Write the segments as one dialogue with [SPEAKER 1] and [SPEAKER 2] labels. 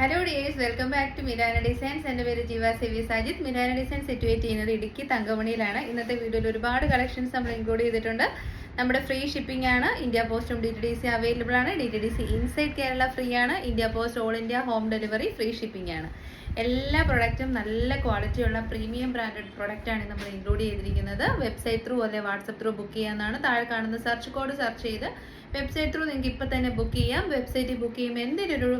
[SPEAKER 1] Hello dears welcome back to Mirana designs എന്റെ പേര് Jeeva Sevi Sajith. Mirana design situate ചെയ്യുന്നത് ഇടുക്കി തങ്കമണിയിലാണ്. ഇന്നത്തെ വീഡിയോയിൽ ഒരുപാട് കളക്ഷൻസ് നമ്മൾ ഇൻക്ലൂഡ് ചെയ്തിട്ടുണ്ട്. നമ്മുടെ ഫ്രീ ഷിപ്പിംഗ് ആണ്. ഇന്ത്യ പോസ്റ്റും D T D C available ആണ്. D T D C inside Kerala free ആണ്. India post all India home delivery free shipping ആണ്. എല്ലാ പ്രൊഡക്റ്റും നല്ല ക്വാളിറ്റിയുള്ള പ്രീമിയം ബ്രാൻഡഡ് ആണ് നമ്മൾ ഇൻക്ലൂഡ് ചെയ്തിരിക്കുന്നത്. വെബ്സൈറ്റ് ത്രൂ അല്ലെങ്കിൽ വാട്സപ്പ് ത്രൂ ബുക്ക് ചെയ്യാവുന്നതാണ്. താഴെ കാണുന്ന സെർച്ച് കോഡ് സെർച്ച് ചെയ്ത് വെബ്സൈറ്റ് ത്രൂ നിങ്ങൾക്ക് ഇപ്പോൾ തന്നെ ബുക്ക് ചെയ്യാം. വെബ്സൈറ്റിൽ ബുക്ക് ചെയ്യുമ്പോൾ എന്തെങ്കിലും ഒരു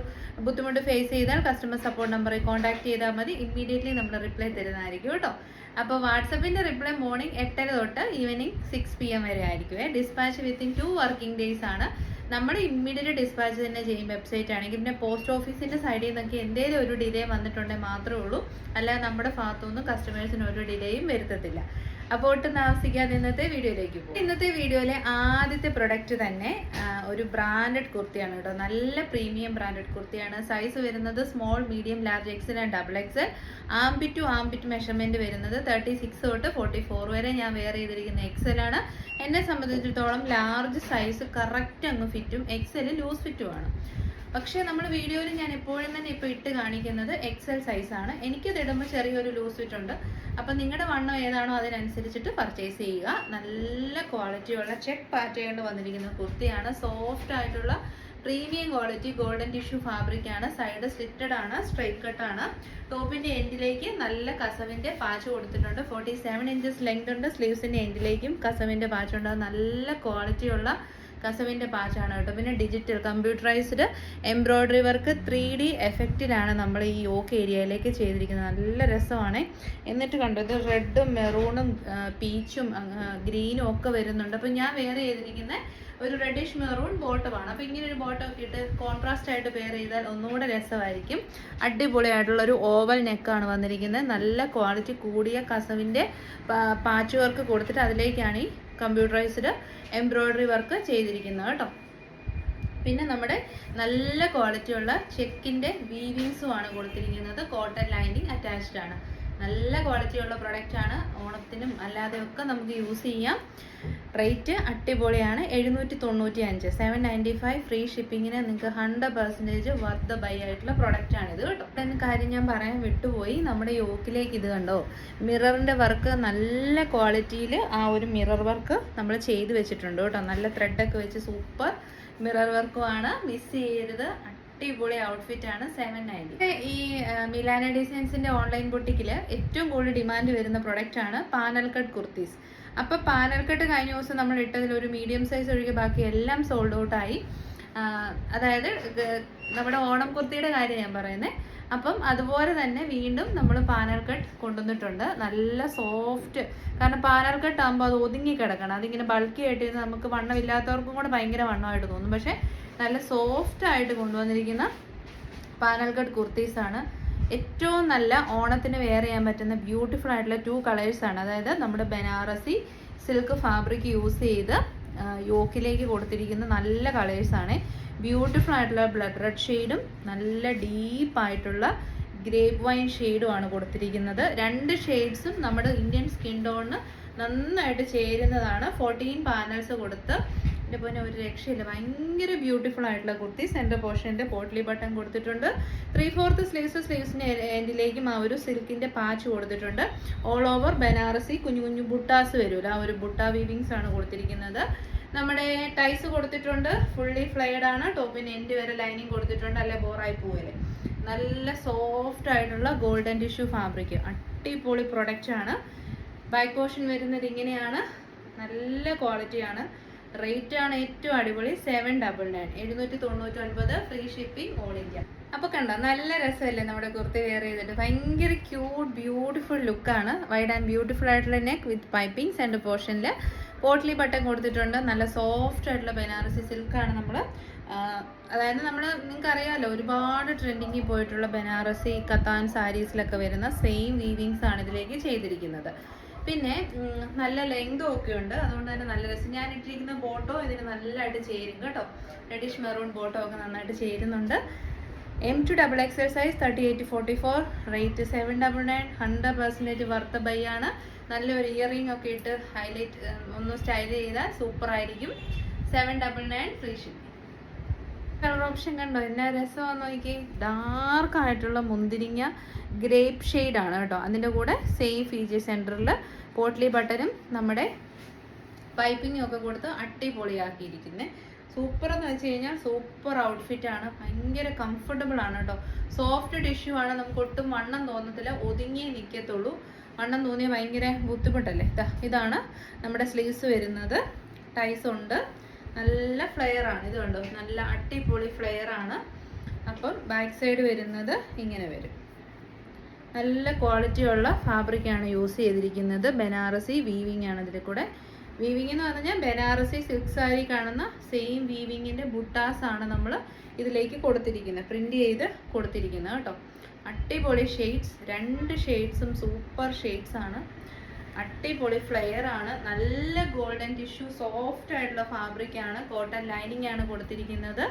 [SPEAKER 1] ബുദ്ധിമുട്ട് ഫേസ് ചെയ്താൽ കസ്റ്റമർ സപ്പോർട്ട് നമ്പറിൽ കോൺടാക്ട് ചെയ്താൽ മതി. ഇമ്മീഡിയറ്റ്ലി നമ്മൾ റിപ്ലൈ തരുന്നതായിരിക്കും കേട്ടോ. അപ്പോൾ വാട്സപ്പിന്റെ റിപ്ലൈ മോർണിംഗ് എട്ടര തൊട്ട് ഈവനിങ് സിക്സ് പി എം വരെ ആയിരിക്കും. Dispatch within two working days ആണ്. നമ്മൾ ഇമ്മീഡിയറ്റ് ഡിസ്പാച്ച് തന്നെ ചെയ്യും വെബ്സൈറ്റ് ആണെങ്കിൽ. പിന്നെ പോസ്റ്റ് ഓഫീസിന്റെ സൈഡിൽ നിന്നൊക്കെ എന്തെങ്കിലും ഒരു ഡിലേ വന്നിട്ടുണ്ടെങ്കിൽ മാത്രമേ ഉള്ളൂ. അല്ലാതെ നമ്മുടെ ഭാഗത്തുനിന്ന് കസ്റ്റമേഴ്സിന് ഒരു ഡിലേയും വരുത്തത്തില്ല. അപ്പോൾ ഒട്ടും താമസിക്കാതെ ഇന്നത്തെ വീഡിയോയിലേക്ക് പോകും. ഇന്നത്തെ വീഡിയോയിലെ ആദ്യത്തെ പ്രൊഡക്റ്റ് തന്നെ ഒരു ബ്രാൻഡഡ് കുർത്തിയാണ് കേട്ടോ. നല്ല പ്രീമിയം ബ്രാൻഡഡ് കുർത്തിയാണ്. സൈസ് വരുന്നത് small medium large XL and double XL armpit to armpit measurement വരുന്നത് തേർട്ടി സിക്സ് തൊട്ട് ഫോർട്ടി ഫോർ വരെ ഞാൻ വെയർ ചെയ്തിരിക്കുന്ന എക്സൽ ആണ്. എന്നെ സംബന്ധിച്ചിടത്തോളം ലാർജ് സൈസ് കറക്റ്റ് അങ്ങ് ഫിറ്റും എക്സൽ ലൂസ് ഫിറ്റുമാണ് പക്ഷേ നമ്മൾ വീഡിയോയിൽ ഞാൻ എപ്പോഴും തന്നെ ഇപ്പോൾ ഇട്ട് കാണിക്കുന്നത് എക്സൽ സൈസാണ് എനിക്കത് ഇടുമ്പോൾ ചെറിയൊരു ലൂസ് ഇട്ടുണ്ട് അപ്പം നിങ്ങളുടെ വണ്ണം ഏതാണോ അതിനനുസരിച്ചിട്ട് പർച്ചേസ് ചെയ്യുക. നല്ല ക്വാളിറ്റിയുള്ള ചെക്ക് പാറ്റേൺ വന്നിരിക്കുന്ന കുർത്തിയാണ്. സോഫ്റ്റ് ആയിട്ടുള്ള premium quality golden tissue fabric ആണ്. സൈഡ് സ്ലിറ്റഡ് ആണ് സ്ട്രൈറ്റ് കട്ട് ആണ്. ടോപ്പിന്റെ എൻഡിലേക്ക് നല്ല കസവിന്റെ പാച്ച് കൊടുത്തിട്ടുണ്ട്. ഫോർട്ടി സെവൻ ഇഞ്ചസ് ലെങ്ത് ഉണ്ട് സ്ലീവ്സിന്റെ എൻഡിലേക്കും പാച്ച് അത് നല്ല ക്വാളിറ്റിയുള്ള കസവിന്റെ പാച്ചാണ് കേട്ടോ. പിന്നെ digital computerised embroidery work three D എഫക്റ്റിലാണ് നമ്മൾ ഈ യോക്ക് ഏരിയയിലേക്ക് ചെയ്തിരിക്കുന്നത്. നല്ല രസമാണ്. എന്നിട്ട് കണ്ടോ ഇത് റെഡും മെറൂണും പീച്ചും ഗ്രീനും ഒക്കെ വരുന്നുണ്ട്. അപ്പോൾ ഞാൻ വേറെ ചെയ്തിരിക്കുന്ന ഒരു റെഡിഷ് മെറൂൺ ബോട്ടമാണ് അപ്പോൾ ഇങ്ങനെ ഒരു ബോട്ടം ഇട്ട് കോൺട്രാസ്റ്റ് ആയിട്ട് പെയർ ചെയ്താൽ ഒന്നുകൂടെ രസമായിരിക്കും. അടിപൊളിയായിട്ടുള്ള ഒരു ഓവൽ നെക്കാണ് വന്നിരിക്കുന്നത്. നല്ല ക്വാളിറ്റി കൂടിയ കസവിന്റെ പാച്ച് വർക്ക് കൊടുത്തിട്ട് അതിലേക്കാണ് ഈ കമ്പ്യൂട്ടറൈസ്ഡ് എംബ്രോയ്ഡറി വർക്ക് ചെയ്തിരിക്കുന്നത് കേട്ടോ. പിന്നെ നമ്മുടെ നല്ല ക്വാളിറ്റിയുള്ള ചെക്കിന്റെ വീവിങ്സും ആണ് കൊടുത്തിരിക്കുന്നത്. കോട്ടൺ ലൈനിങ് അറ്റാച്ച്ഡ് ആണ്. നല്ല ക്വാളിറ്റിയുള്ള പ്രോഡക്റ്റ് ആണ്. ഓണത്തിനും അല്ലാതെ ഒക്കെ നമുക്ക് യൂസ് ചെയ്യാം. റേറ്റ് അടിപൊളിയാണ്. എഴുന്നൂറ്റി തൊണ്ണൂറ്റി അഞ്ച് സെവൻ നയന്റി ഫൈവ് ഫ്രീ ഷിപ്പിങ്ങിന് നിങ്ങൾക്ക് ഹൺഡ്രഡ് പെർസെന്റേജ് വർത്ത് ബൈ ആയിട്ടുള്ള പ്രോഡക്റ്റ് ആണ് ഇത് കേട്ടോ. എന്ന കാര്യം ഞാൻ പറയാൻ വിട്ടുപോയി. നമ്മുടെ യോക്കിലേക്ക് ഇത് കണ്ടോ? മിററിന്റെ വർക്ക് നല്ല ക്വാളിറ്റിയിൽ ആ ഒരു മിറർ വർക്ക് നമ്മൾ ചെയ്ത് വെച്ചിട്ടുണ്ട് കേട്ടോ. നല്ല ത്രെഡൊക്കെ വെച്ച് സൂപ്പർ മിറർ വർക്കുമാണ് മിസ് ചെയ്യരുത്. അടിപൊളി ഔട്ട്ഫിറ്റ് ആണ് സെവൻ നയന്റി ഈ മിലാന ഡിസൈൻസിന്റെ ഓൺലൈൻ ബുട്ടിക്കിൽ ഏറ്റവും കൂടുതൽ ഡിമാൻഡ് വരുന്ന പ്രൊഡക്റ്റ് ആണ് പാനൽ കട്ട് കുർത്തീസ് അപ്പൊ പാനൽ കട്ട് കഴിഞ്ഞ ദിവസം നമ്മൾ ഇട്ടതിൽ ഒരു മീഡിയം സൈസ് ഒഴികെ ബാക്കി എല്ലാം സോൾഡ് ഔട്ട് ആയി. അതായത് നമ്മുടെ ഓണം കുർത്തിയുടെ കാര്യം ഞാൻ പറയുന്നത് അപ്പം അതുപോലെ തന്നെ വീണ്ടും നമ്മൾ പാനൽ കട്ട് കൊണ്ടുവന്നിട്ടുണ്ട്. നല്ല സോഫ്റ്റ് കാരണം പാനൽ കട്ട് ആകുമ്പോൾ അത് ഒതുങ്ങി കിടക്കണം. അതിങ്ങനെ ബൾക്കി ആയിട്ട് നമുക്ക് വണ്ണമില്ലാത്തവർക്കും കൂടെ ഭയങ്കര വണ്ണമായിട്ട് തോന്നും. പക്ഷേ നല്ല സോഫ്റ്റ് ആയിട്ട് കൊണ്ടുവന്നിരിക്കുന്ന പാനൽ കട്ട് കുർത്തീസാണ് ഏറ്റവും നല്ല ഓണത്തിന് വെയർ ചെയ്യാൻ പറ്റുന്ന ബ്യൂട്ടിഫുൾ ആയിട്ടുള്ള ടു കളേഴ്സാണ് അതായത് നമ്മുടെ ബനാറസി സിൽക്ക് ഫാബ്രിക് യൂസ് ചെയ്ത് യോക്കിലേക്ക് കൊടുത്തിരിക്കുന്ന നല്ല കളേഴ്സ് ആണ്. ബ്യൂട്ടിഫുൾ ആയിട്ടുള്ള ബ്ലഡ് റെഡ് ഷെയ്ഡും നല്ല ഡീപ്പ് ആയിട്ടുള്ള ഗ്രേപ്പ് വൈൻ ഷെയ്ഡും ആണ് കൊടുത്തിരിക്കുന്നത്. രണ്ട് ഷെയ്ഡ്സും നമ്മുടെ ഇന്ത്യൻ സ്കിൻ ടോണിന് നന്നായിട്ട് ചേരുന്നതാണ്. ഫോർട്ടീൻ പാനൽസ് കൊടുത്ത് എന്റെ പോലെ ഒരു രക്ഷയില്ല. ഭയങ്കര ബ്യൂട്ടിഫുൾ ആയിട്ടുള്ള കുർത്തി സെന്റർ പോർഷന്റെ പോട്ട്ലി ബട്ടൺ കൊടുത്തിട്ടുണ്ട്. ത്രീ ഫോർത്ത് സ്ലീവ്സ് സ്ലീവ്സിന്റെ എൻഡിലേക്കും ആ ഒരു സിൽക്കിന്റെ പാച്ച് കൊടുത്തിട്ടുണ്ട്. ഓൾ ഓവർ ബനാറസി കുഞ്ഞു കുഞ്ഞു ബുട്ടാസ് വരുമല്ലോ ആ ഒരു ബുട്ട വീവിങ്സ് ആണ് കൊടുത്തിരിക്കുന്നത്. നമ്മുടെ ടൈസ് കൊടുത്തിട്ടുണ്ട്. ഫുള്ളി ഫ്ലൈഡ് ആണ്. ടോപ്പിന് എൻഡ് വരെ ലൈനിങ് കൊടുത്തിട്ടുണ്ട്. അല്ലെ ബോറായി പോവല്ലേ നല്ല സോഫ്റ്റ് ആയിട്ടുള്ള ഗോൾഡൻ ടിഷ്യൂ ഫാബ്രിക് അടിപൊളി പ്രൊഡക്റ്റ് ആണ്. ബാക്ക് പോർഷൻ വരുന്നത് ഇങ്ങനെയാണ്. നല്ല ക്വാളിറ്റിയാണ് റേറ്റ് ആണ് ഏറ്റവും അടിപൊളി. സെവൻ ഡബിൾ നയൻ എഴുന്നൂറ്റി തൊണ്ണൂറ്റി ഒൻപത് ഫ്രീ ഷിപ്പിംഗ് ഓൾ ഇന്ത്യ അപ്പൊ കണ്ടോ നല്ല രസമല്ലേ നമ്മുടെ കുർത്തി വെയർ ചെയ്തിട്ട്. ഭയങ്കര ക്യൂട്ട് ബ്യൂട്ടിഫുൾ ലുക്കാണ് വൈഡ് ആൻഡ് ബ്യൂട്ടിഫുൾ ആയിട്ടുള്ള നെക്ക് വിത്ത് പൈപ്പിംഗ് ആൻഡ് പോർഷനിൽ പോട്ട്ലി ബട്ടൺ കൊടുത്തിട്ടുണ്ട്. നല്ല സോഫ്റ്റ് ആയിട്ടുള്ള ബനാറസി സിൽക്കാണ് നമ്മൾ അതായത് നമ്മൾ നിങ്ങൾക്ക് അറിയാമല്ലോ ഒരുപാട് ട്രെൻഡിങ്ങിൽ പോയിട്ടുള്ള ബനാറസി കത്താൻ സാരീസിലൊക്കെ വരുന്ന സെയിം വീവിങ്സ് ആണ് ഇതിലേക്ക് ചെയ്തിരിക്കുന്നത്. പിന്നെ നല്ല ലെങ്തും ഒക്കെ ഉണ്ട്. അതുകൊണ്ട് തന്നെ നല്ല രസം. ഞാൻ ഇട്ടിരിക്കുന്ന ബോട്ടോ ഇതിന് നല്ലതായിട്ട് ചേരും കേട്ടോ. റെഡിഷ് മെറൂൺ ബോട്ടോ ഒക്കെ നന്നായിട്ട് ചേരുന്നുണ്ട്. M to double XL thirty eight forty four rate seven double nine hundred percentage worth buy ആണ്. നല്ലൊരു ഇയറിംഗ് ഒക്കെ ഇട്ട് ഹൈലൈറ്റ് ഒന്ന് സ്റ്റൈൽ ചെയ്താൽ സൂപ്പർ ആയിരിക്കും. Seven double nine free shipping colour option കണ്ടോ? എന്നാ രസമാണെന്ന് നോക്കി ഡാർക്ക് ആയിട്ടുള്ള മുന്തിരിങ്ങ ഗ്രേപ്പ് ആണ് കേട്ടോ. അതിന്റെ കൂടെ സെയിം ഫീച്ചർ സെന്ററിൽ പോട്ട്ലി ബട്ടനും നമ്മുടെ പൈപ്പിങ്ങും ഒക്കെ കൊടുത്ത് അടിപൊളിയാക്കിയിരിക്കുന്നത് സൂപ്പർ എന്ന് വെച്ച് കഴിഞ്ഞാൽ സൂപ്പർ ഔട്ട്ഫിറ്റ് ആണ്. ഭയങ്കര കംഫർട്ടബിൾ ആണ് കേട്ടോ സോഫ്റ്റ് ടിഷ്യൂ ആണ്. നമുക്ക് ഒട്ടും വണ്ണം തോന്നത്തില്ല. ഒതുങ്ങിയേ നിൽക്കത്തുള്ളൂ വണ്ണം തോന്നിയ ഭയങ്കര ബുദ്ധിമുട്ടല്ലേ? ഇതാണ് നമ്മുടെ സ്ലീവ്സ് വരുന്നത്. ടൈസ് ഉണ്ട്. നല്ല ഫ്ലെയർ ആണ്. ഇത് കണ്ടോ? നല്ല അടിപൊളി ഫ്ലെയർ ആണ്. അപ്പം ബാക്ക് സൈഡ് വരുന്നത് ഇങ്ങനെ വരും. നല്ല ക്വാളിറ്റിയുള്ള ഫാബ്രിക്കാണ് യൂസ് ചെയ്തിരിക്കുന്നത്. ബനാറസി വീവിങ് ആണ് ഇതിൽ കൂടെ. വീവിങ് എന്ന് പറഞ്ഞാൽ ബനാറസി സിൽക്ക് സാരി കാണുന്ന സെയിം വീവിങ്ങിന്റെ ബുട്ടാസ് ആണ് നമ്മൾ ഇതിലേക്ക് കൊടുത്തിരിക്കുന്നത്. പ്രിന്റ് ചെയ്ത് കൊടുത്തിരിക്കുന്നത് കേട്ടോ. അട്ടിപൊളി ഷെയ്ഡ്സ് രണ്ട് ഷെയ്ഡ്സും സൂപ്പർ ഷെയ്ഡ്സ് ആണ്. അട്ടിപൊളി ഫ്ലെയർ ആണ്. നല്ല ഗോൾഡൻ ടിഷ്യൂ സോഫ്റ്റ് ആയിട്ടുള്ള ഫാബ്രിക് ആണ്. കോട്ടൺ ലൈനിങ് ആണ് കൊടുത്തിരിക്കുന്നത്.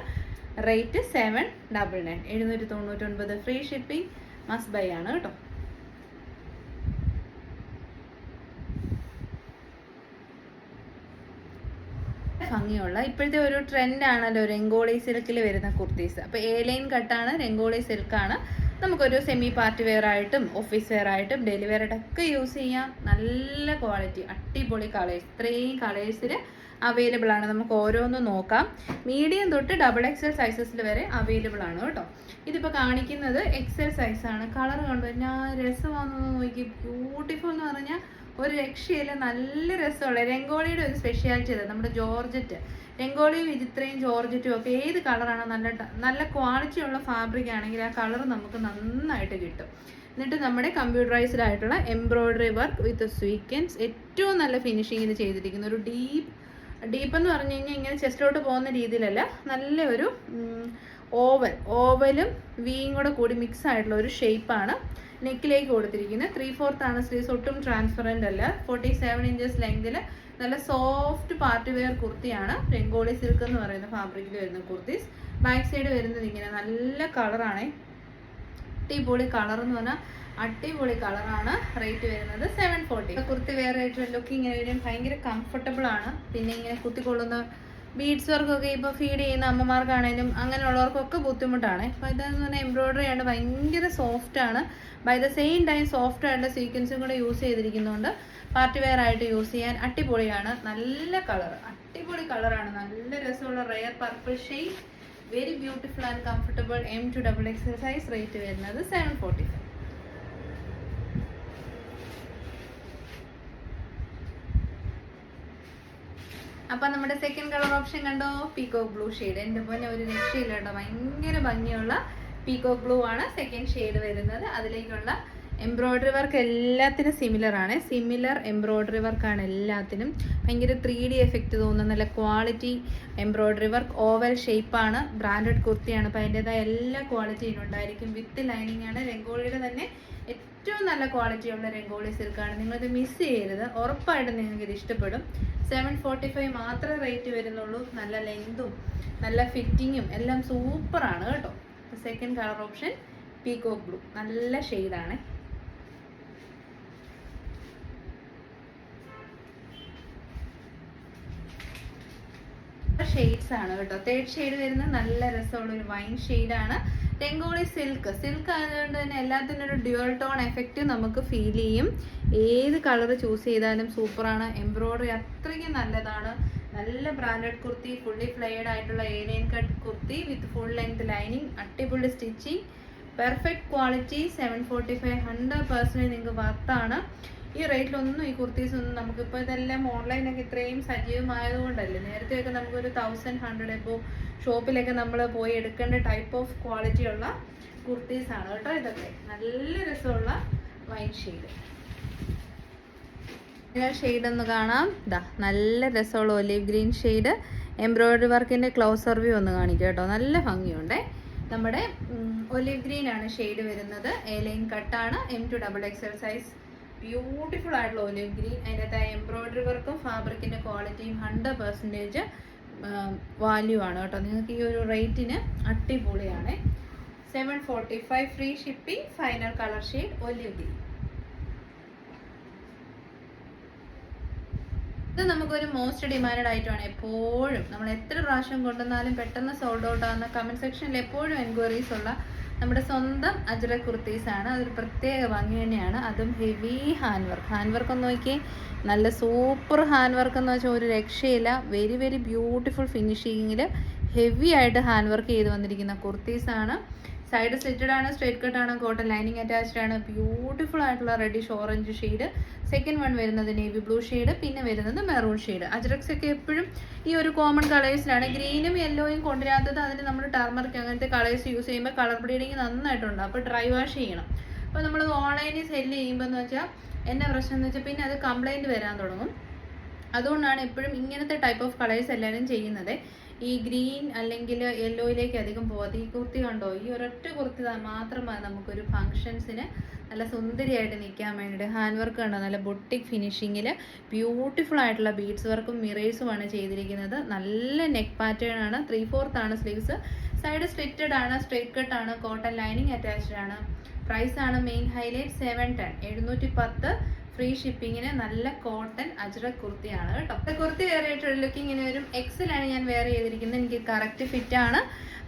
[SPEAKER 1] റേറ്റ് സെവൻ ഡബിൾ നയൻ എഴുന്നൂറ്റി തൊണ്ണൂറ്റൊൻപത്. ഫ്രീ ഷിപ്പിംഗ് മസ്റ്റ് ബൈ ആണ് കേട്ടോ. ഭംഗിയുള്ള ഇപ്പോഴത്തെ ഒരു ട്രെൻഡ് ആണല്ലോ രംഗോളി സിൽക്കിൽ വരുന്ന കുർത്തീസ്. അപ്പോൾ എ ലൈൻ കട്ടാണ് രംഗോളി സിൽക്കാണ് നമുക്കൊരു സെമി പാർട്ടി വെയർ ആയിട്ടും ഓഫീസ് വെയർ ആയിട്ടും ഡെയിലി വെയർ ആയിട്ടൊക്കെ യൂസ് ചെയ്യാം. നല്ല ക്വാളിറ്റി അടിപൊളി കളേഴ്സ് ഇത്രയും കളേഴ്സിൽ അവൈലബിൾ ആണ്. നമുക്ക് ഓരോന്നും നോക്കാം. മീഡിയം തൊട്ട് ഡബിൾ എക്സൽ സൈസസിൽ വരെ അവൈലബിൾ ആണ് കേട്ടോ. ഇതിപ്പോൾ കാണിക്കുന്നത് എക്സൽ സൈസാണ് കളർ കണ്ടു? ഞാൻ രസമാണെന്ന് നോക്കി. ബ്യൂട്ടിഫുൾ എന്ന് പറഞ്ഞാൽ ഒരു രക്ഷയില്ല നല്ല രസമുള്ള രംഗോളിയുടെ ഒരു സ്പെഷ്യാലിറ്റി അത് നമ്മുടെ ജോർജറ്റ്. രംഗോളിയും വിചിത്രയും ജോർജറ്റും ഒക്കെ ഏത് കളറാണ് നല്ല നല്ല ക്വാളിറ്റി ഉള്ള ഫാബ്രിക് ആണെങ്കിൽ ആ കളർ നമുക്ക് നന്നായിട്ട് കിട്ടും. എന്നിട്ട് നമ്മുടെ കമ്പ്യൂട്ടറൈസ്ഡ് ആയിട്ടുള്ള എംബ്രോയിഡറി വർക്ക് വിത്ത് സ്വീക്കൻസ് ഏറ്റവും നല്ല ഫിനിഷിങ്ങിന് ചെയ്തിരിക്കുന്ന ഒരു ഡീപ്പ് ഡീപ്പ് എന്ന് പറഞ്ഞു കഴിഞ്ഞാൽ ഇങ്ങനെ ചെസ്റ്റിലോട്ട് പോകുന്ന രീതിയിലല്ല നല്ല ഒരു ഓവൽ. ഓവലും വീയും കൂടെ കൂടി മിക്സ് ആയിട്ടുള്ള ഒരു ഷേപ്പാണ് നെക്കിലേക്ക് കൊടുത്തിരിക്കുന്നത്. ത്രീ ഫോർത്ത് ആണ് സ്ലീവ്സ് ഒട്ടും ട്രാൻസ്പെറന്റ് അല്ല. ഫോർട്ടി സെവൻ ഇഞ്ചസ് ലെങ്തിൽ നല്ല സോഫ്റ്റ് പാർട്ടി വെയർ കുർത്തിയാണ്. രംഗോളി സിൽക്ക് എന്ന് പറയുന്ന ഫാബ്രിക്കിൽ വരുന്ന കുർത്തീസ്. ബാക്ക് സൈഡ് വരുന്നത് ഇങ്ങനെ നല്ല കളറാണ് അടിപൊളി കളർ എന്ന് പറഞ്ഞാൽ അടിപൊളി കളറാണ് റേറ്റ് വരുന്നത് സെവൻ ഫോർട്ടി കുർത്തി വേറെ ലുക്ക് ഇങ്ങനെ വരും ഭയങ്കര കംഫർട്ടബിൾ ആണ്. പിന്നെ ഇങ്ങനെ കുത്തിക്കൊള്ളുന്ന ബീഡ്സ് വർക്കൊക്കെ ഇപ്പോൾ ഫീഡ് ചെയ്യുന്ന അമ്മമാർക്കാണേലും അങ്ങനെയുള്ളവർക്കൊക്കെ ബുദ്ധിമുട്ടാണ്. അപ്പോൾ ഇതെന്ന് പറഞ്ഞാൽ എംബ്രോയ്ഡറി ആണ് ഭയങ്കര സോഫ്റ്റ് ആണ്. By the same time soft ആയിട്ടുള്ള സീക്വൻസും കൂടെ യൂസ് ചെയ്തിരിക്കുന്നതുകൊണ്ട് പാർട്ടി വെയർ ആയിട്ട് യൂസ് ചെയ്യാൻ അടിപൊളിയാണ്. നല്ല കളർ അടിപൊളി കളറാണ് നല്ല രസമുള്ള rare purple shade very beautiful and comfortable M to double exercise rate വരുന്നത് സെവൻ ഫോർട്ടി ഫൈവ് അപ്പൊ നമ്മുടെ സെക്കൻഡ് കളർ ഓപ്ഷൻ കണ്ടോ? പീകോ ബ്ലൂ ഷെയ്ഡ് എന്റെ പോലെ ഒരു രക്ഷയില്ല കേട്ടോ. ഭയങ്കര ഭംഗിയുള്ള പീകോ ബ്ലൂ ആണ് സെക്കൻഡ് ഷെയ്ഡ് വരുന്നത്. അതിലേക്കുള്ള എംബ്രോയ്ഡറി വർക്ക് എല്ലാത്തിനും സിമിലർ ആണ്. സിമിലർ എംബ്രോയ്ഡറി വർക്കാണ് എല്ലാത്തിനും. ഭയങ്കര ത്രീ ഡി എഫക്റ്റ് തോന്നുന്ന. നല്ല ക്വാളിറ്റി എംബ്രോയ്ഡറി വർക്ക് ഓവൽ ഷേപ്പാണ് ബ്രാൻഡഡ് കുർത്തിയാണ്. അപ്പോൾ അതിന്റെതായ എല്ലാ ക്വാളിറ്റിയിലും ഉണ്ടായിരിക്കും വിത്ത് ലൈനിങ് ആണ്. രംഗോളിയുടെ തന്നെ ഏറ്റവും നല്ല ക്വാളിറ്റിയുള്ള രംഗോളി സിൽക്കാണ്. നിങ്ങളിത് മിസ് ചെയ്യരുത്. ഉറപ്പായിട്ടും നിങ്ങൾക്ക് ഇത് ഇഷ്ടപ്പെടും. സെവൻ ഫോർട്ടി ഫൈവ് മാത്രമേ റേറ്റ് വരുന്നുള്ളൂ. നല്ല ലെങ്തും നല്ല ഫിറ്റിങ്ങും എല്ലാം സൂപ്പറാണ് കേട്ടോ. Second colour option peacock blue നല്ല ഷെയ്ഡാണ് ഷെയ്ഡ്സ് ആണ് കേട്ടോ. തേർഡ് ഷെയ്ഡ് വരുന്നത് നല്ല രസമുള്ള ഒരു വൈൻ ഷെയ്ഡാണ് രംഗോളി സിൽക്ക് സിൽക്ക് ആയതുകൊണ്ട് തന്നെ എല്ലാത്തിനും ഒരു ഡ്യുവൽ ടോൺ എഫക്റ്റ് നമുക്ക് ഫീൽ ചെയ്യും. ഏത് കളർ ചൂസ് ചെയ്താലും സൂപ്പറാണ്. എംബ്രോയ്ഡറി അത്രയ്ക്കും നല്ലതാണ്. നല്ല ബ്രാൻഡഡ് കുർത്തി ഫുള്ളി ഫ്ലെയർഡ് ആയിട്ടുള്ള alien cut kurti with full length lining അടിപൊളി stitching perfect quality seven forty five hundred percent നിങ്ങൾക്ക് വർത്താണ് ഈ റേറ്റിലൊന്നും ഈ കുർത്തീസ് ഒന്നും നമുക്കിപ്പോൾ ഇതെല്ലാം ഓൺലൈനൊക്കെ ഇത്രയും സജീവമായതുകൊണ്ടല്ലേ? നേരത്തെയൊക്കെ നമുക്കൊരു തൗസൻഡ് ഹൺഡ്രഡ് ഇപ്പോൾ ഷോപ്പിലൊക്കെ നമ്മൾ പോയി എടുക്കേണ്ട ടൈപ്പ് ഓഫ് ക്വാളിറ്റി ഉള്ള കുർത്തീസാണ് കേട്ടോ ഇതൊക്കെ. നല്ല രസമുള്ള വൈൻ ഷെയ്ഡ് ഷെയ്ഡ് ഒന്ന് കാണാം. ഇതാ നല്ല രസമുള്ള ഒലീവ് ഗ്രീൻ ഷെയ്ഡ് എംബ്രോയിഡറി വർക്കിന്റെ ക്ലോസർ വ്യൂ ഒന്ന് കാണിക്കുക കേട്ടോ. നല്ല ഭംഗിയുണ്ടേ. നമ്മുടെ ഒലീവ് ഗ്രീൻ ആണ് ഷെയ്ഡ് വരുന്നത്. A line കട്ടാണ് M to double XL size beautiful ആയിട്ടുള്ള ഒലിവ് ഗ്രീൻ അതിന്റെ എംബ്രോയിഡറി വർക്കും ഫാബ്രിക്കിന്റെ ക്വാളിറ്റിയും ഹൺഡ്രഡ് പെർസെന്റേജ് വാല്യൂ ആണ് കേട്ടോ. നിങ്ങൾക്ക് ഈ ഒരു റേറ്റിന് അടിപൊളിയാണ്. Seven forty five free shipping final colour shade olive green ഇത് നമുക്കൊരു മോസ്റ്റ് ഡിമാൻഡ് ആയിട്ടാണ് എപ്പോഴും നമ്മൾ എത്ര പ്രാവശ്യം കൊണ്ടുവന്നാലും പെട്ടെന്ന് സോൾഡ് ഔട്ട് ആകുന്ന കമന്റ് സെക്ഷനിൽ എപ്പോഴും എൻക്വയറീസ് ഉള്ള നമ്മുടെ സ്വന്തം അജ്ര കുർത്തീസ് ആണ് അതൊരു പ്രത്യേക ഭംഗി തന്നെയാണ്. അതും heavy hand work hand work ഒന്ന് നോക്കി നല്ല സൂപ്പർ ഹാൻഡ് വർക്ക് എന്ന് വെച്ചാൽ ഒരു രക്ഷയില്ല. വെരി വെരി ബ്യൂട്ടിഫുൾ ഫിനിഷിങ്ങിൽ ഹെവി ആയിട്ട് ഹാൻഡ് വർക്ക് ചെയ്ത് വന്നിരിക്കുന്ന കുർത്തീസ് ആണ് സൈഡ് സ്ലിറ്റഡ് ആണ് സ്ട്രേറ്റ് കട്ട് ആണ് കോട്ടൺ ലൈനിങ് അറ്റാച്ച്ഡ് ആണ്. ബ്യൂട്ടിഫുൾ ആയിട്ടുള്ള reddish orange shade second one വരുന്നത് നേവി ബ്ലൂ ഷെയ്ഡ് പിന്നെ വരുന്നത് മെറൂൺ ഷെയ്ഡ് അജ്രക്സ് ഒക്കെ എപ്പോഴും ഈ ഒരു കോമൺ കളേഴ്സിലാണ് ഗ്രീനും യെല്ലോയും കൊണ്ടുവരാത്തത് അതിന് നമ്മൾ ടർമറിക് അങ്ങനത്തെ കളേഴ്സ് യൂസ് ചെയ്യുമ്പോൾ കളർ ബ്ലീഡിങ് നന്നായിട്ടുണ്ട്. അപ്പോൾ ഡ്രൈ വാഷ് ചെയ്യണം. അപ്പോൾ നമ്മൾ ഓൺലൈനിൽ സെല്ല് ചെയ്യുമ്പോൾ എന്ന് വെച്ചാൽ എന്നാ പ്രശ്നം എന്ന് വെച്ചാൽ പിന്നെ അത് കംപ്ലൈന്റ് വരാൻ തുടങ്ങും. അതുകൊണ്ടാണ് എപ്പോഴും ഇങ്ങനത്തെ ടൈപ്പ് ഓഫ് കളേഴ്സ് എല്ലാവരും ചെയ്യുന്നത്. ഈ ഗ്രീൻ അല്ലെങ്കിൽ യെല്ലോയിലേക്ക് അധികം പോകാതെ ഈ കുർത്തി കണ്ടോ? ഈ ഒരൊറ്റ കുർത്തി മാത്രമാണ് മാത്രം മതി നമുക്കൊരു ഫങ്ഷൻസിന് നല്ല സുന്ദരിയായിട്ട് നിൽക്കാൻ വേണ്ടിയിട്ട് ഹാൻഡ് വർക്ക് കണ്ടോ? നല്ല ബൊട്ടിക് ഫിനിഷിങ്ങിൽ ബ്യൂട്ടിഫുൾ ആയിട്ടുള്ള ബീഡ്സ് വർക്കും മിറേഴ്സുമാണ് ചെയ്തിരിക്കുന്നത്. നല്ല നെക്ക് പാറ്റേൺ ആണ്. ത്രീ ഫോർത്ത് ആണ് സ്ലീവ്സ്. സൈഡ് സ്ട്രിറ്റഡ് ആണ് സ്ട്രേറ്റ് കട്ട് ആണ് കോട്ടൺ ലൈനിങ് അറ്റാച്ച്ഡ് ആണ്. പ്രൈസ് ആണ് മെയിൻ ഹൈലൈറ്റ് സെവൻ ടെൻ. എഴുന്നൂറ്റി പത്ത് ഫ്രീ ഷിപ്പിങ്ങിന് നല്ല കോട്ടൺ അജ്രക് കുർത്തിയാണ് കേട്ടോ. കുർത്തി വേറെ ആയിട്ടുള്ള ലുക്ക് ഇങ്ങനെ വരും. എക്സലാണ് ഞാൻ വേറെ ചെയ്തിരിക്കുന്നത്. എനിക്ക് കറക്റ്റ് ഫിറ്റ് ആണ്.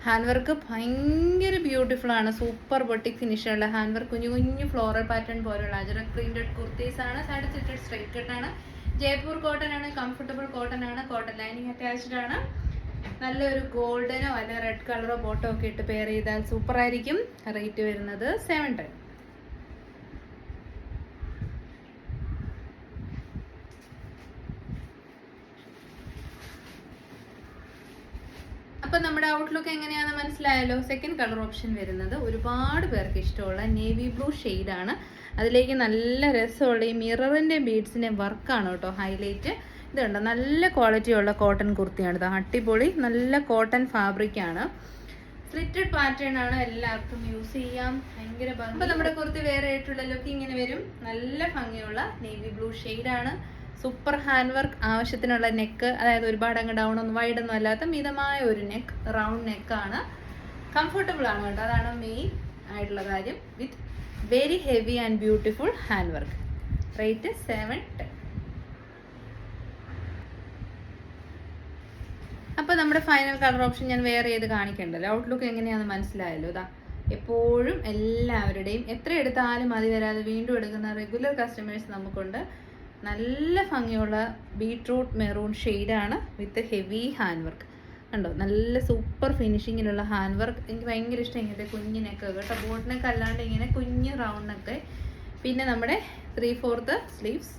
[SPEAKER 1] ഹാൻഡ് വർക്ക് ഭയങ്കര ബ്യൂട്ടിഫുൾ ആണ്. സൂപ്പർ ബൊട്ടിക് ഫിനിഷ് ഉള്ള ഹാൻഡ് വർക്ക് കുഞ്ഞു കുഞ്ഞു ഫ്ലോറൽ പാറ്റേൺ പോലുള്ള അജറ പ്രിന്റഡ് കുർത്തീസ് ആണ്. സൈഡ് സിറ്റഡ് സ്ട്രൈറ്റ് കട്ട് ആണ്. ജയ്പൂർ കോട്ടൺ ആണ്. കംഫർട്ടബിൾ കോട്ടൺ ആണ്. കോട്ടൺ ലൈനിങ് അറ്റാച്ച്ഡ് ആണ്. നല്ലൊരു ഗോൾഡനോ അല്ല റെഡ് കളറോ ബോട്ടോ ഒക്കെ ഇട്ട് പെയർ ചെയ്താൽ സൂപ്പർ ആയിരിക്കും. റേറ്റ് വരുന്നത് സെവൻ ടെൻ അപ്പൊ നമ്മുടെ ഔട്ട്ലുക്ക് എങ്ങനെയാണെന്ന് മനസ്സിലായല്ലോ? സെക്കൻഡ് കളർ ഓപ്ഷൻ വരുന്നത്. ഒരുപാട് പേർക്ക് ഇഷ്ടമുള്ള നേവി ബ്ലൂ ആണ്. അതിലേക്ക് നല്ല രസമുള്ള ഈ മിററിന്റെ ബീഡ്സിന്റെ വർക്കാണ് കേട്ടോ ഹൈലൈറ്റ് ഇതുണ്ട് നല്ല ക്വാളിറ്റിയുള്ള കോട്ടൺ കുർത്തിയാണ് ഇത് അടിപൊളി നല്ല കോട്ടൺ ഫാബ്രിക് ആണ്. സ്ലിറ്റഡ് പാറ്റേൺ ആണ് എല്ലാവർക്കും യൂസ് ചെയ്യാം. ഭയങ്കര ഭംഗി. അപ്പൊ നമ്മുടെ കുർത്തി വേറെ ആയിട്ടുള്ള ലുക്ക് ഇങ്ങനെ വരും. നല്ല ഭംഗിയുള്ള നേവി ബ്ലൂ ആണ്. സൂപ്പർ ഹാൻഡ് വർക്ക് ആവശ്യത്തിനുള്ള നെക്ക് അതായത് ഒരുപാട് അങ്ങ് ഡൗൺ ഒന്നും വൈഡ് ഒന്നും അല്ലാത്ത മിതമായ ഒരു നെക്ക് റൗണ്ട് നെക്കാണ് കംഫർട്ടബിൾ ആണ് കേട്ടോ. അതാണ് മെയിൻ ആയിട്ടുള്ള കാര്യം with very heavy and beautiful hand work rate seven ten അപ്പോൾ നമ്മുടെ ഫൈനൽ കളർ ഓപ്ഷൻ ഞാൻ വേറെ ചെയ്ത് കാണിക്കേണ്ടല്ലോ? ഔട്ട്ലുക്ക് എങ്ങനെയാണെന്ന് മനസ്സിലായല്ലോ. ഇതാ എപ്പോഴും എല്ലാവരുടെയും എത്ര എടുത്താലും മതി വരാതെ വീണ്ടും എടുക്കുന്ന റെഗുലർ കസ്റ്റമേഴ്സ് നമുക്കുണ്ട്. നല്ല ഭംഗിയുള്ള ബീട്രൂട്ട് മെറൂൺ ഷെയ്ഡാണ് വിത്ത് ഹെവി ഹാൻഡ് വർക്ക്. കണ്ടോ? നല്ല സൂപ്പർ ഫിനിഷിങ്ങിലുള്ള ഹാൻഡ് വർക്ക്. എനിക്ക് ഭയങ്കര ഇഷ്ടം ഇങ്ങനത്തെ കുഞ്ഞിനൊക്കെ. കേട്ടോ? ബോട്ടിനൊക്കെ അല്ലാണ്ട് ഇങ്ങനെ കുഞ്ഞ് റൗണ്ടൊക്കെ. പിന്നെ നമ്മുടെ three fourth sleeves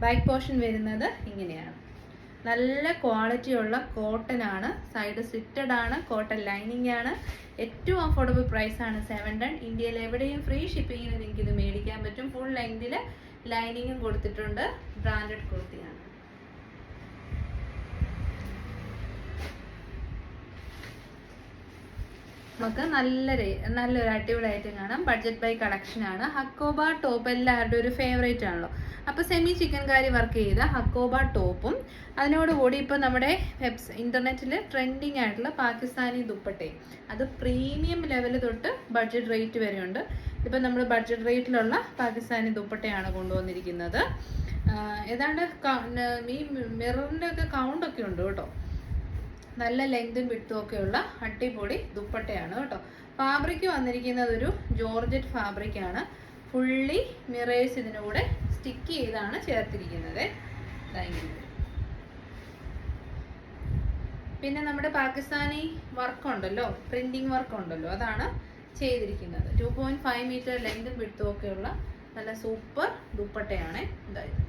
[SPEAKER 1] back portion വരുന്നത് ഇങ്ങനെയാണ്. നല്ല ക്വാളിറ്റി ഉള്ള കോട്ടൺ ആണ്. സൈഡ് സിറ്റഡ് ആണ്. കോട്ടൺ ലൈനിങ് ആണ്. ഏറ്റവും അഫോർഡബിൾ പ്രൈസ് ആണ് സെവൻ ടൺ ഇന്ത്യയിൽ എവിടെയും ഫ്രീ ഷിപ്പിങ്ങിന് നിങ്ങൾക്ക് ഇത് മേടിക്കാൻ പറ്റും. ഫുൾ ലെങ്തിൽ ലൈനിങ്ങും കൊടുത്തിട്ടുണ്ട്. ബ്രാൻഡഡ് കുർത്തിയാണ് നമുക്ക് നല്ല നല്ലൊരു അടിപൊളി ഐറ്റം കാണാം. ബഡ്ജറ്റ് ബൈ കളക്ഷൻ ആണ്. ഹക്കോബ ടോപ്പ് എല്ലാവരുടെ ഒരു ഫേവറേറ്റ് ആണല്ലോ. അപ്പോൾ സെമി ചിക്കൻ കാരി വർക്ക് ചെയ്ത ഹക്കോബ ടോപ്പും അതിനോടുകൂടി ഇപ്പോൾ നമ്മുടെ വെബ്സ് ഇന്റർനെറ്റിൽ ട്രെൻഡിങ് ആയിട്ടുള്ള പാകിസ്ഥാനി ദുപ്പട്ടയും അത് പ്രീമിയം ലെവൽ തൊട്ട് ബഡ്ജറ്റ് റേറ്റ് വരെയുണ്ട്. ഇപ്പം നമ്മൾ ബഡ്ജറ്റ് റേറ്റിലുള്ള പാകിസ്ഥാനി ദുപ്പട്ടയാണ് കൊണ്ടുവന്നിരിക്കുന്നത്. ഏതാണ്ട് ഈ മിററിന്റെ ഒക്കെ കൗണ്ടൊക്കെ ഉണ്ട് കേട്ടോ. നല്ല ലെങ്തും വിട്ടും ഉള്ള അടിപൊളി ദുപ്പട്ടയാണ് കേട്ടോ. ഫാബ്രിക് വന്നിരിക്കുന്നത് ഒരു ജോർജറ്റ് ഫാബ്രിക് ആണ് ഫുള്ളി മിറേഴ്സ് ഇതിനൂടെ സ്റ്റിക്ക് ചെയ്താണ് ചേർത്തിരിക്കുന്നത്. പിന്നെ നമ്മുടെ പാകിസ്ഥാനി വർക്ക് ഉണ്ടല്ലോ പ്രിന്റിംഗ് വർക്ക് ഉണ്ടല്ലോ അതാണ് ചെയ്തിരിക്കുന്നത്. ടു പോയിന്റ് ഫൈവ് മീറ്റർ ലെങ്തും വിട്ടും ഒക്കെയുള്ള നല്ല സൂപ്പർ ദുപ്പട്ടയാണ്. ഇതായത്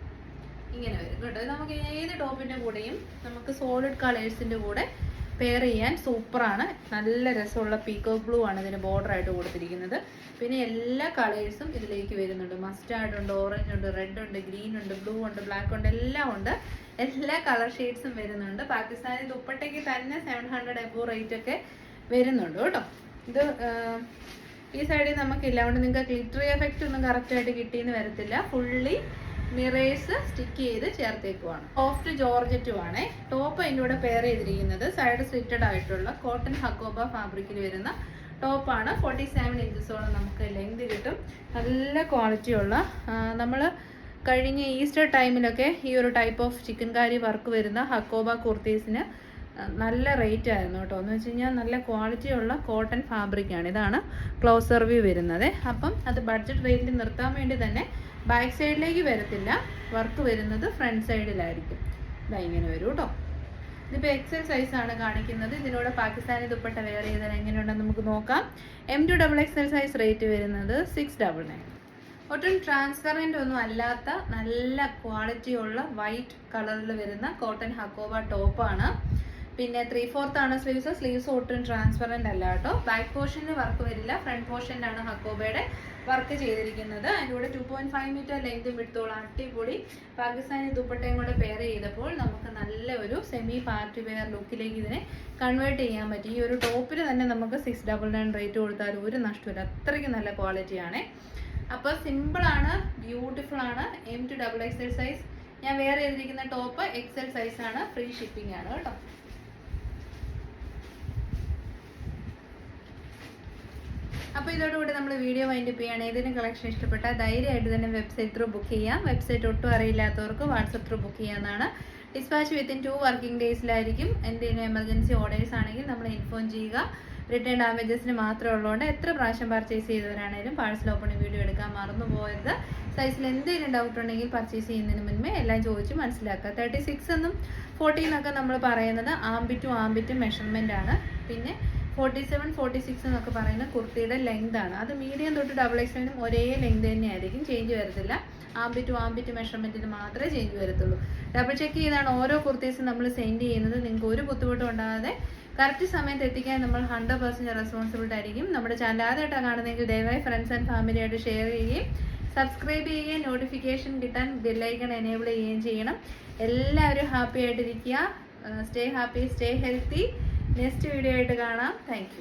[SPEAKER 1] ഇങ്ങനെ വരും കേട്ടോ. നമുക്ക് ഏത് ടോപ്പിന്റെ കൂടെയും നമുക്ക് സോളിഡ് കളേഴ്സിന്റെ കൂടെ പെയർ ചെയ്യാൻ സൂപ്പറാണ് നല്ല രസമുള്ള പീക്കോ ബ്ലൂ ആണ് ഇതിന് ബോർഡർ ആയിട്ട് കൊടുത്തിരിക്കുന്നത്. പിന്നെ എല്ലാ കളേഴ്സും ഇതിലേക്ക് വരുന്നുണ്ട്. മസ്റ്റാർഡ് ഉണ്ട് ഓറഞ്ച് ഉണ്ട് റെഡ് ഉണ്ട് ഗ്രീൻ ഉണ്ട് ബ്ലൂ ഉണ്ട് ബ്ലാക്ക് ഉണ്ട് എല്ലാം ഉണ്ട്. എല്ലാ കളർ ഷെയ്ഡ്സും വരുന്നുണ്ട്. പാകിസ്ഥാനി ദുപ്പട്ടയ്ക്ക് തന്നെ സെവൻ ഹൺഡ്രഡ് എബോ റേറ്റ് ഒക്കെ വരുന്നുണ്ട് കേട്ടോ. ഇത് ഈ സൈഡിൽ നമുക്കില്ല. അതുകൊണ്ട് നിങ്ങൾക്ക് ഗ്ലിറ്ററി എഫക്റ്റ് ഒന്നും കറക്റ്റായിട്ട് കിട്ടിയെന്ന് വരത്തില്ല. ഫുള്ളി മിറേഴ്സ് സ്റ്റിക്ക് ചെയ്ത് ചേർത്തേക്കുവാണ്. സോഫ്റ്റ് ജോർജറ്റും ആണ് ടോപ്പ് അതിന്റെ കൂടെ പെയർ ചെയ്തിരിക്കുന്നത് സൈഡ് സ്ലിറ്റഡ് ആയിട്ടുള്ള കോട്ടൺ ഹക്കോബ ഫാബ്രിക്കിൽ വരുന്ന ടോപ്പാണ് ഫോർട്ടി സെവൻ ഇഞ്ചസോളം നമുക്ക് ലെങ്ത് കിട്ടും. നല്ല ക്വാളിറ്റിയുള്ള നമ്മൾ കഴിഞ്ഞ ഈസ്റ്റർ ടൈമിലൊക്കെ ഈ ഒരു type of chikankari work വരുന്ന ഹക്കോബ കുർത്തീസിന് നല്ല റേറ്റ് ആയിരുന്നു കേട്ടോ. എന്ന് വെച്ച് കഴിഞ്ഞാൽ നല്ല ക്വാളിറ്റി ഉള്ള കോട്ടൺ ഫാബ്രിക്കാണ് ഇതാണ് ക്ലോസർ വ്യൂ വരുന്നത്. അപ്പം അത് ബഡ്ജറ്റ് റേറ്റിൽ നിർത്താൻ വേണ്ടി തന്നെ ബാക്ക് സൈഡിലേക്ക് വരത്തില്ല. വർക്ക് വരുന്നത് ഫ്രണ്ട് സൈഡിലായിരിക്കും ഇതാ ഇങ്ങനെ വരും കേട്ടോ. ഇതിപ്പോൾ എക്സൽ സൈസ് ആണ് കാണിക്കുന്നത്. ഇതിനോട് പാകിസ്ഥാനി ദുപ്പട്ട വേറെ ചെയ്താൽ എങ്ങനെയുണ്ടെന്ന് നമുക്ക് നോക്കാം. M to double XL size rate വരുന്നത് സിക്സ് ഡബിൾ നയൻ ഒട്ടും ട്രാൻസ്പെറന്റ് ഒന്നും അല്ലാത്ത നല്ല ക്വാളിറ്റിയുള്ള വൈറ്റ് കളറിൽ വരുന്ന കോട്ടൺ ഹക്കോബ ടോപ്പാണ് പിന്നെ ത്രീ ഫോർത്ത് ആണ് സ്ലീവ്സ് സ്ലീവ്സ് ഒട്ടും ട്രാൻസ്പെറന്റ് അല്ല കേട്ടോ. ബാക്ക് പോർഷനിൽ വർക്ക് വരില്ല. ഫ്രണ്ട് പോർഷനിലാണ് ഹക്കോബയുടെ വർക്ക് ചെയ്തിരിക്കുന്നത്. അതിന്റെ കൂടെ two point five metre length വിടുത്തോളം അടിപൊളി. പാകിസ്ഥാനി ദുപ്പട്ടയും കൂടെ പെയർ ചെയ്തപ്പോൾ നമുക്ക് നല്ല ഒരു സെമി പാർട്ടി വെയർ ലുക്കിലേക്ക് ഇതിനെ കൺവേർട്ട് ചെയ്യാൻ പറ്റി. ഈ ഒരു ടോപ്പിൽ തന്നെ നമുക്ക് സിക്സ് ഡബിൾ നയൻ റേറ്റ് കൊടുത്താൽ ഒരു നഷ്ടമില്ല അത്രയ്ക്ക് നല്ല ക്വാളിറ്റിയാണ് അപ്പോൾ സിമ്പിളാണ് ബ്യൂട്ടിഫുൾ ആണ് M to double XL size ഞാൻ വേറെ ചെയ്തിരിക്കുന്ന ടോപ്പ് എക്സൽ സൈസ് ആണ്. ഫ്രീ ഷിപ്പിംഗ് ആണ് കേട്ടോ. അപ്പോൾ ഇതോടുകൂടി നമ്മൾ വീഡിയോ വൈൻഡപ്പ് ചെയ്യുകയാണ് ഏതെങ്കിലും കളക്ഷൻ ഇഷ്ടപ്പെട്ടാൽ ധൈര്യമായിട്ട് തന്നെ വെബ്സൈറ്റ് ത്രൂ ബുക്ക് ചെയ്യാം. വെബ്സൈറ്റ് ഒട്ടും അറിയില്ലാത്തവർക്ക് വാട്സപ്പ് ത്രൂ ബുക്ക് ചെയ്യാമെന്നാണ് ഡിസ്പാച്ച് വിത്തിൻ ടു വർക്കിംഗ് ഡേയ്സിലായിരിക്കും എന്തെങ്കിലും എമർജൻസി ഓർഡേഴ്സ് ആണെങ്കിൽ നമ്മൾ ഇൻഫോം ചെയ്യുക. റിട്ടേൺ ഡാമേജസിന് മാത്രമേ ഉള്ളതുകൊണ്ട് എത്ര പ്രാവശ്യം പർച്ചേസ് ചെയ്തവരാണേലും പാഴ്സൽ ഓപ്പണിംഗ് വീഡിയോ എടുക്കാൻ മറന്നു പോയത് സൈസിൽ എന്തെങ്കിലും ഡൗട്ട് ഉണ്ടെങ്കിൽ പർച്ചേസ് ചെയ്യുന്നതിന് മുൻപേ എല്ലാം ചോദിച്ച് മനസ്സിലാക്കുക. തേർട്ടി സിക്സ് എന്നും ഫോർട്ടീൻ ഒക്കെ നമ്മൾ പറയുന്നത് ആംബിറ്റും ആംബിറ്റും മെഷർമെന്റ് ആണ്. പിന്നെ ഫോർട്ടി സെവൻ ഫോർട്ടി സിക്സ് എന്നൊക്കെ പറയുന്ന കുർത്തിയുടെ ലെങ്ത് ആണ്. അത് മീഡിയം തൊട്ട് ഡബിൾ എക്സലിനും ഒരേ ലെങ്ത് തന്നെയായിരിക്കും. ചേഞ്ച് വരത്തില്ല. ആംബിറ്റ് ആംബിറ്റ് മെഷർമെന്റിന് മാത്രമേ ചേഞ്ച് വരത്തുള്ളൂ. ഡബിൾ ചെക്ക് ചെയ്താണ് ഓരോ കുർത്തീസും നമ്മൾ സെൻഡ് ചെയ്യുന്നത്. നിങ്ങൾക്ക് ഒരു ബുദ്ധിമുട്ടും ഉണ്ടാകാതെ കറക്റ്റ് സമയത്ത് എത്തിക്കാൻ നമ്മൾ ഹൺഡ്രഡ് പെർസെന്റ് റെസ്പോൺസിബിലിറ്റി ആയിരിക്കും. നമ്മുടെ ചാനൽ ആദ്യമായിട്ടാണ് കാണുന്നതെങ്കിൽ ദയവായി ഫ്രണ്ട്സ് ആൻഡ് ഫാമിലിയായിട്ട് ഷെയർ ചെയ്യുകയും സബ്സ്ക്രൈബ് ചെയ്യുകയും നോട്ടിഫിക്കേഷൻ കിട്ടാൻ ബെല്ലൈക്കൺ എനേബിൾ ചെയ്യുകയും ചെയ്യണം. എല്ലാവരും ഹാപ്പി ആയിട്ടിരിക്കുക. Stay happy stay healthy next video ആയിട്ട് കാണാം. താങ്ക്